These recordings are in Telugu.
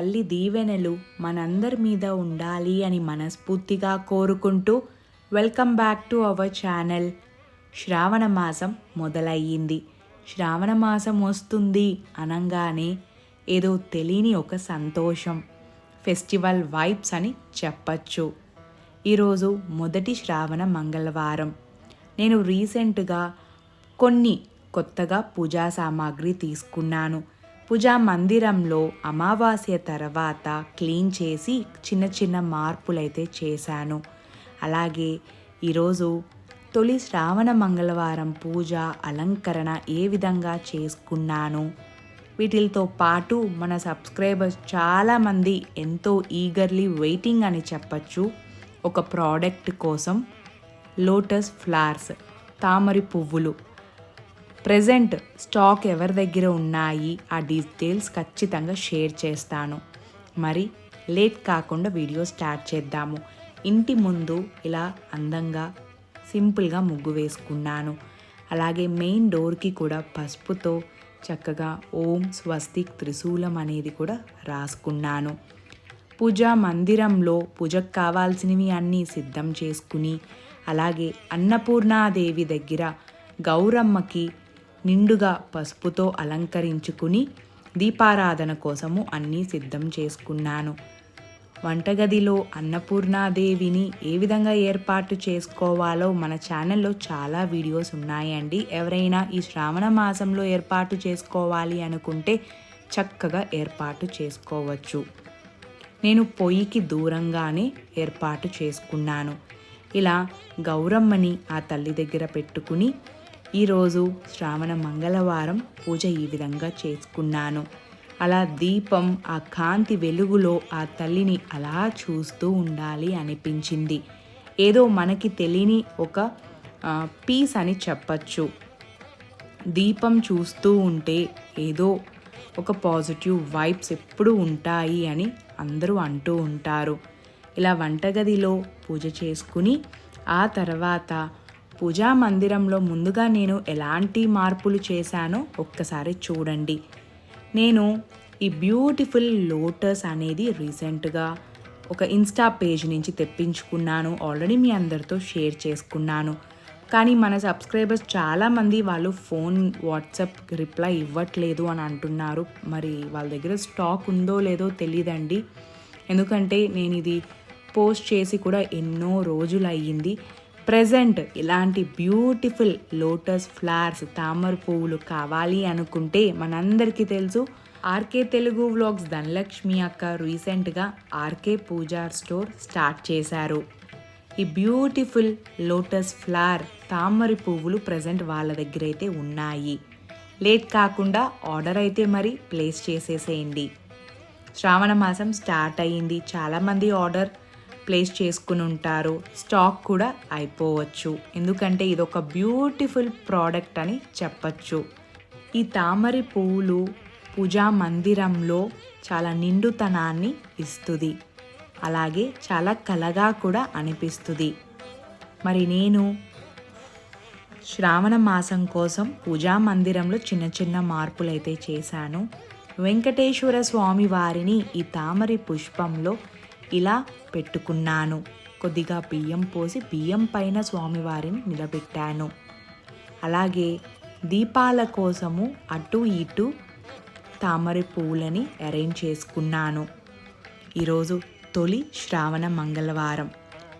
తల్లి దీవెనలు మనందరి మీద ఉండాలి అని మనస్ఫూర్తిగా కోరుకుంటూ welcome back to our channel. Shravana మాసం మొదలయ్యింది. శ్రావణ మాసం వస్తుంది అనగానే ఏదో తెలియని ఒక సంతోషం ఫెస్టివల్ వైబ్స్ అని చెప్పచ్చు. ఈరోజు మొదటి శ్రావణ మంగళవారం. నేను రీసెంట్గా కొన్ని కొత్తగా పూజా సామాగ్రి తీసుకున్నాను. పూజా మందిరంలో అమావాస్య తర్వాత క్లీన్ చేసి చిన్న చిన్న మార్పులైతే చేశాను. అలాగే ఈరోజు తొలి శ్రావణ మంగళవారం పూజ అలంకరణ ఏ విధంగా చేసుకున్నాను? వీటితో పాటు మన సబ్స్క్రైబర్స్ చాలామంది ఎంతో ఈగర్లీ వెయిటింగ్ అని చెప్పచ్చు. ఒక ప్రోడక్ట్ కోసం లోటస్ ఫ్లవర్స్ తామరి పువ్వులు. ప్రజెంట్ స్టాక్ ఎవరి దగ్గర ఉన్నాయి ఆ డీటెయిల్స్ ఖచ్చితంగా షేర్ చేస్తాను. మరి లేట్ కాకుండా వీడియో స్టార్ట్ చేద్దాము. ఇంటి ముందు ఇలా అందంగా సింపుల్గా ముగ్గు వేసుకున్నాను. అలాగే మెయిన్ డోర్కి కూడా పసుపుతో చక్కగా ఓం స్వస్తిక్ త్రిశూలం అనేది కూడా రాసుకున్నాను. పూజా మందిరంలో పూజకు కావాల్సినవి అన్నీ సిద్ధం చేసుకుని అలాగే అన్నపూర్ణాదేవి దగ్గర గౌరమ్మకి నిండుగా పసుపుతో అలంకరించుకుని దీపారాధన కోసము అన్నీ సిద్ధం చేసుకున్నాను. వంటగదిలో అన్నపూర్ణాదేవిని ఏ విధంగా ఏర్పాటు చేసుకోవాలో మన ఛానల్లో చాలా వీడియోస్ ఉన్నాయండి. ఎవరైనా ఈ శ్రావణ మాసంలో ఏర్పాటు చేసుకోవాలి అనుకుంటే చక్కగా ఏర్పాటు చేసుకోవచ్చు. నేను పొయ్యికి దూరంగానే ఏర్పాటు చేసుకున్నాను. ఇలా గౌరమ్మని ఆ తల్లి దగ్గర పెట్టుకుని ఈరోజు శ్రావణ మంగళవారం పూజ ఈ విధంగా చేసుకున్నాను. అలా దీపం ఆ కాంతి వెలుగులో ఆ తల్లిని అలా చూస్తూ ఉండాలి అనిపించింది. ఏదో మనకి తెలియని ఒక పీస్ అని చెప్పచ్చు. దీపం చూస్తూ ఉంటే ఏదో ఒక పాజిటివ్ వైబ్స్ ఎప్పుడు ఉంటాయి అని అందరూ అంటూ ఉంటారు. ఇలా వంటగదిలో పూజ చేసుకుని ఆ తర్వాత పూజా మందిరంలో ముందుగా నేను ఎలాంటి మార్పులు చేశానో ఒక్కసారి చూడండి. నేను ఈ బ్యూటిఫుల్ లోటస్ అనేది రీసెంట్గా ఒక ఇన్స్టా పేజ్ నుంచి తెప్పించుకున్నాను. ఆల్రెడీ మీ అందరితో షేర్ చేసుకున్నాను. కానీ మన సబ్స్క్రైబర్స్ చాలామంది వాళ్ళు ఫోన్ వాట్సాప్ రిప్లై ఇవ్వట్లేదు అని అంటున్నారు. మరి వాళ్ళ దగ్గర స్టాక్ ఉందో లేదో తెలియదండి ఎందుకంటే నేను ఇది పోస్ట్ చేసి కూడా ఎన్నో రోజులు అయ్యింది ప్రజెంట్ ఇలాంటి బ్యూటిఫుల్ లోటస్ ఫ్లవర్స్ తామర పువ్వులు కావాలి అనుకుంటే మనందరికీ తెలుసు ఆర్కే తెలుగు వ్లాగ్స్ ధనలక్ష్మి అక్క రీసెంట్గా ఆర్కే పూజా స్టోర్ స్టార్ట్ చేశారు. ఈ బ్యూటిఫుల్ లోటస్ ఫ్లవర్ తామర పువ్వులు ప్రజెంట్ వాళ్ళ దగ్గర అయితే ఉన్నాయి. లేట్ కాకుండా ఆర్డర్ అయితే మరి ప్లేస్ చేసేసేయండి. శ్రావణ మాసం స్టార్ట్ అయ్యింది. చాలామంది ఆర్డర్ ప్లేస్ చేసుకుని ఉంటారు. స్టాక్ కూడా అయిపోవచ్చు. ఎందుకంటే ఇది ఒక బ్యూటిఫుల్ ప్రోడక్ట్ అని చెప్పచ్చు. ఈ తామరి పువ్వులు పూజా మందిరంలో చాలా నిండుతనాన్ని ఇస్తుంది. అలాగే చాలా కలగా కూడా అనిపిస్తుంది. మరి నేను శ్రావణ మాసం కోసం పూజా మందిరంలో చిన్న చిన్న మార్పులైతే చేశాను. వెంకటేశ్వర స్వామి వారిని ఈ తామరి పుష్పంలో ఇలా పెట్టుకున్నాను. కొద్దిగా బియ్యం పోసి బియ్యం పైన స్వామివారిని నిలబెట్టాను. అలాగే దీపాల కోసము అటు ఇటు తామర పువ్వులని అరేంజ్ చేసుకున్నాను. ఈరోజు తొలి శ్రావణ మంగళవారం.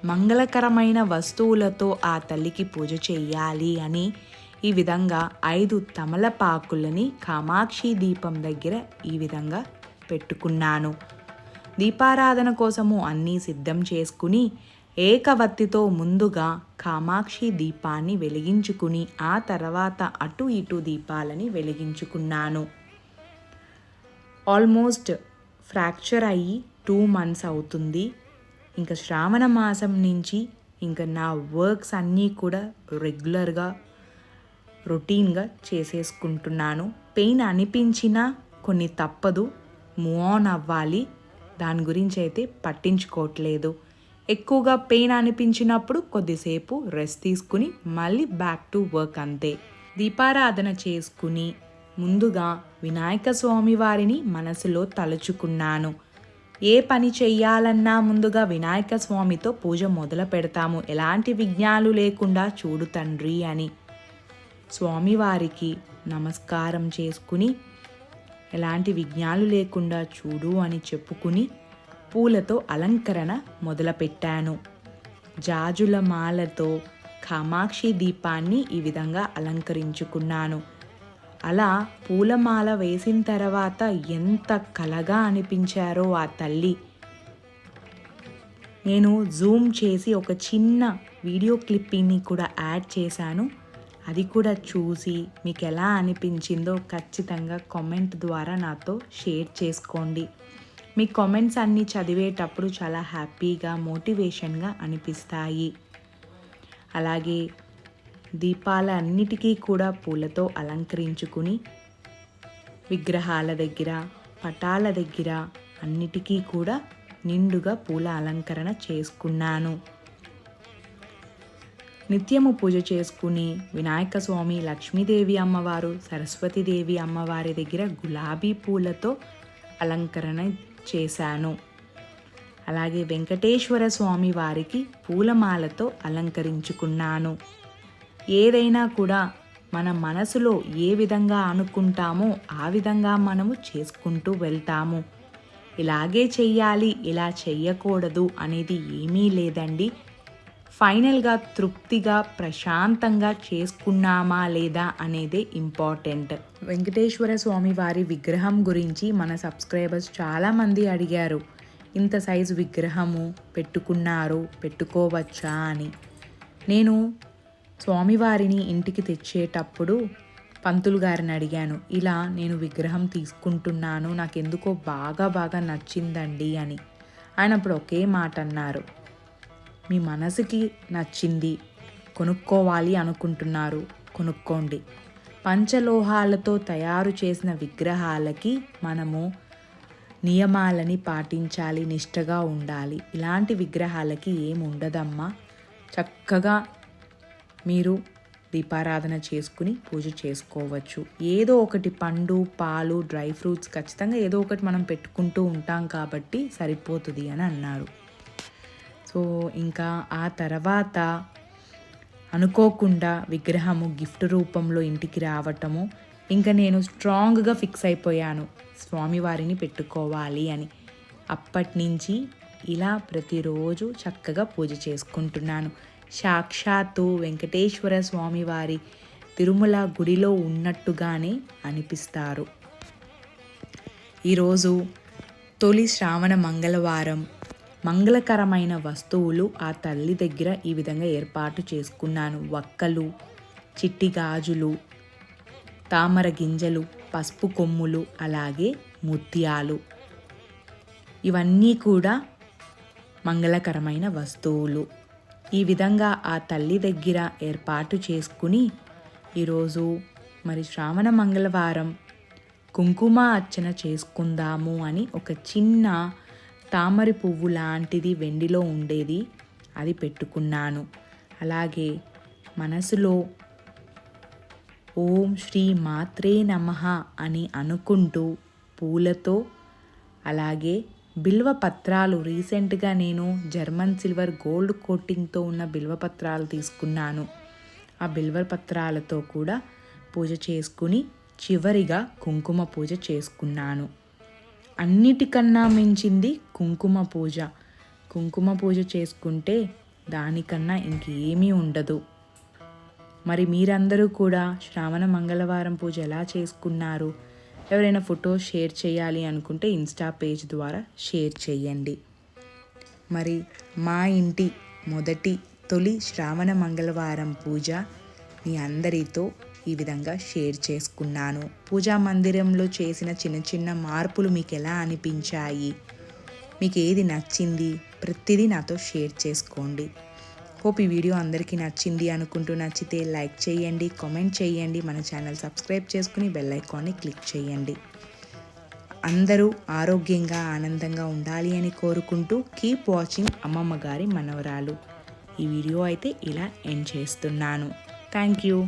మంగళకరమైన వస్తువులతో ఆ తల్లికి పూజ చేయాలి అని ఈ విధంగా ఐదు తమలపాకులని కామాక్షి దీపం దగ్గర ఈ విధంగా పెట్టుకున్నాను. దీపారాధన కోసము అన్నీ సిద్ధం చేసుకుని ఏకవత్తితో ముందుగా కామాక్షి దీపాన్ని వెలిగించుకుని ఆ తర్వాత అటు ఇటు దీపాలని వెలిగించుకున్నాను. ఆల్మోస్ట్ ఫ్రాక్చర్ అయ్యి టూ మంత్స్ అవుతుంది. ఇంకా శ్రావణ మాసం నుంచి ఇంకా నా వర్క్స్ అన్నీ కూడా రెగ్యులర్గా రొటీన్గా చేసేసుకుంటున్నాను. పెయిన్ అనిపించినా కొన్ని తప్పదు. మూవ్ ఆన్ అవ్వాలి. దాని గురించి అయితే పట్టించుకోవట్లేదు. ఎక్కువగా పెయిన్ అనిపించినప్పుడు కొద్దిసేపు రెస్ట్ తీసుకుని మళ్ళీ బ్యాక్ టు వర్క్ అంతే. దీపారాధన చేసుకుని ముందుగా వినాయక స్వామి వారిని మనసులో తలుచుకున్నాను. ఏ పని చెయ్యాలన్నా ముందుగా వినాయక స్వామితో పూజ మొదలు పెడతాము. ఎలాంటి విఘ్నాలు లేకుండా చూడు తండ్రి అని. స్వామివారికి నమస్కారం చేసుకుని ఎలాంటి విఘ్నాలు లేకుండా చూడు అని చెప్పుకుని పూలతో అలంకరణ మొదలుపెట్టాను. జాజుల మాలతో కామాక్షి దీపాన్ని ఈ విధంగా అలంకరించుకున్నాను. అలా పూలమాల వేసిన తర్వాత ఎంత కలగా అనిపించారో ఆ తల్లి. నేను జూమ్ చేసి ఒక చిన్న వీడియో క్లిప్పింగ్ని కూడా యాడ్ చేశాను. అది కూడా చూసి మీకు ఎలా అనిపించిందో ఖచ్చితంగా కామెంట్ ద్వారా నాతో షేర్ చేసుకోండి. మీ కామెంట్స్ అన్నీ చదివేటప్పుడు చాలా హ్యాపీగా మోటివేషన్గా అనిపిస్తాయి. అలాగే దీపాల అన్నిటికీ కూడా పూలతో అలంకరించుకుని విగ్రహాల దగ్గర పటాల దగ్గర అన్నిటికీ కూడా నిండుగా పూల అలంకరణ చేసుకున్నాను. నిత్యము పూజ చేసుకుని వినాయక స్వామి లక్ష్మీదేవి అమ్మవారు సరస్వతీదేవి అమ్మవారి దగ్గర గులాబీ పూలతో అలంకరణ చేశాను. అలాగే వెంకటేశ్వర స్వామి వారికి పూలమాలతో అలంకరించుకున్నాను. ఏదైనా కూడా మన మనసులో ఏ విధంగా అనుకుంటామో ఆ విధంగా మనము చేసుకుంటూ వెళ్తాము. ఇలాగే చెయ్యాలి ఇలా చెయ్యకూడదు అనేది ఏమీ లేదండి. ఫైనల్గా తృప్తిగా ప్రశాంతంగా చేసుకున్నామా లేదా అనేదే ఇంపార్టెంట్. వెంకటేశ్వర స్వామి వారి విగ్రహం గురించి మన సబ్స్క్రైబర్స్ చాలామంది అడిగారు. ఇంత సైజు విగ్రహము పెట్టుకున్నారు పెట్టుకోవచ్చా అని. నేను స్వామివారిని ఇంటికి తెచ్చేటప్పుడు పంతులు గారిని అడిగాను. ఇలా నేను విగ్రహం తీసుకుంటున్నాను నాకు ఎందుకో బాగా బాగా నచ్చిందండి అని. ఆయన అప్పుడు ఒకే మాట అన్నారు మీ మనసుకి నచ్చింది కొనుక్కోవాలి అనుకుంటున్నారు కొనుక్కోండి. పంచలోహాలతో తయారు చేసిన విగ్రహాలకి మనము నియమాలని పాటించాలి నిష్టగా ఉండాలి. ఇలాంటి విగ్రహాలకి ఏమి ఉండదమ్మా? చక్కగా మీరు దీపారాధన చేసుకుని పూజ చేసుకోవచ్చు. ఏదో ఒకటి పండు పాలు డ్రై ఫ్రూట్స్ ఖచ్చితంగా ఏదో ఒకటి మనం పెట్టుకుంటూ ఉంటాం కాబట్టి సరిపోతుంది అని అన్నారు. సో ఇంకా ఆ తర్వాత అనుకోకుండా విగ్రహము గిఫ్ట్ రూపంలో ఇంటికి రావటము. ఇంకా నేను స్ట్రాంగ్గా ఫిక్స్ అయిపోయాను. స్వామివారిని పెట్టుకోవాలి అని. అప్పటి నుంచి ఇలా ప్రతిరోజు చక్కగా పూజ చేసుకుంటున్నాను. సాక్షాత్తు వెంకటేశ్వర స్వామివారి తిరుమల గుడిలో ఉన్నట్టుగానే అనిపిస్తారు. ఈరోజు తొలి శ్రావణ మంగళవారం. మంగళకరమైన వస్తువులు ఆ తల్లి దగ్గర ఈ విధంగా ఏర్పాటు చేసుకున్నాను. వక్కలు చిట్టి గాజులు తామర గింజలు పసుపు కొమ్ములు అలాగే ముత్యాలు. ఇవన్నీ కూడా మంగళకరమైన వస్తువులు. ఈ విధంగా ఆ తల్లి దగ్గర ఏర్పాటు చేసుకుని ఈరోజు మరి శ్రావణ మంగళవారం కుంకుమ అర్చన చేసుకుందాము అని ఒక చిన్న తామరి పువ్వు లాంటిది వెండిలో ఉండేది అది పెట్టుకున్నాను. అలాగే మనసులో ఓం శ్రీ మాత్రే నమ అని అనుకుంటూ పూలతో అలాగే బిల్వ పత్రాలు రీసెంట్గా నేను జర్మన్ సిల్వర్ గోల్డ్ కోటింగ్తో ఉన్న బిల్వ పత్రాలు తీసుకున్నాను. ఆ బిల్వ పత్రాలతో కూడా పూజ చేసుకుని చివరిగా కుంకుమ పూజ చేసుకున్నాను. అన్నిటికన్నా మించింది కుంకుమ పూజ. కుంకుమ పూజ చేసుకుంటే దానికన్నా ఇంకేమీ ఉండదు. మరి మీరందరూ కూడా శ్రావణ మంగళవారం పూజ ఎలా చేసుకున్నారు? ఎవరైనా ఫోటో షేర్ చేయాలి అనుకుంటే ఇన్స్టా పేజ్ ద్వారా షేర్ చేయండి. మరి మా ఇంటి మొదటి తొలి శ్రావణ మంగళవారం పూజ మీ అందరితో ఈ విధంగా షేర్ చేసుకున్నాను. పూజా మందిరంలో చేసిన చిన్న చిన్న మార్పులు మీకు ఎలా అనిపించాయి? మీకు ఏది నచ్చింది? ప్రతిదీ నాతో షేర్ చేసుకోండి. హోప్ ఈ వీడియో అందరికీ నచ్చింది అనుకుంటూ నచ్చితే లైక్ చేయండి కామెంట్ చేయండి మన ఛానల్ సబ్స్క్రైబ్ చేసుకుని బెల్ ఐకాన్ని క్లిక్ చేయండి. అందరూ ఆరోగ్యంగా ఆనందంగా ఉండాలి అని కోరుకుంటూ కీప్ వాచింగ్ అమ్మమ్మ గారి మనవరాలు. ఈ వీడియో అయితే ఇలా ఎండ్ చేస్తున్నాను. Thank you.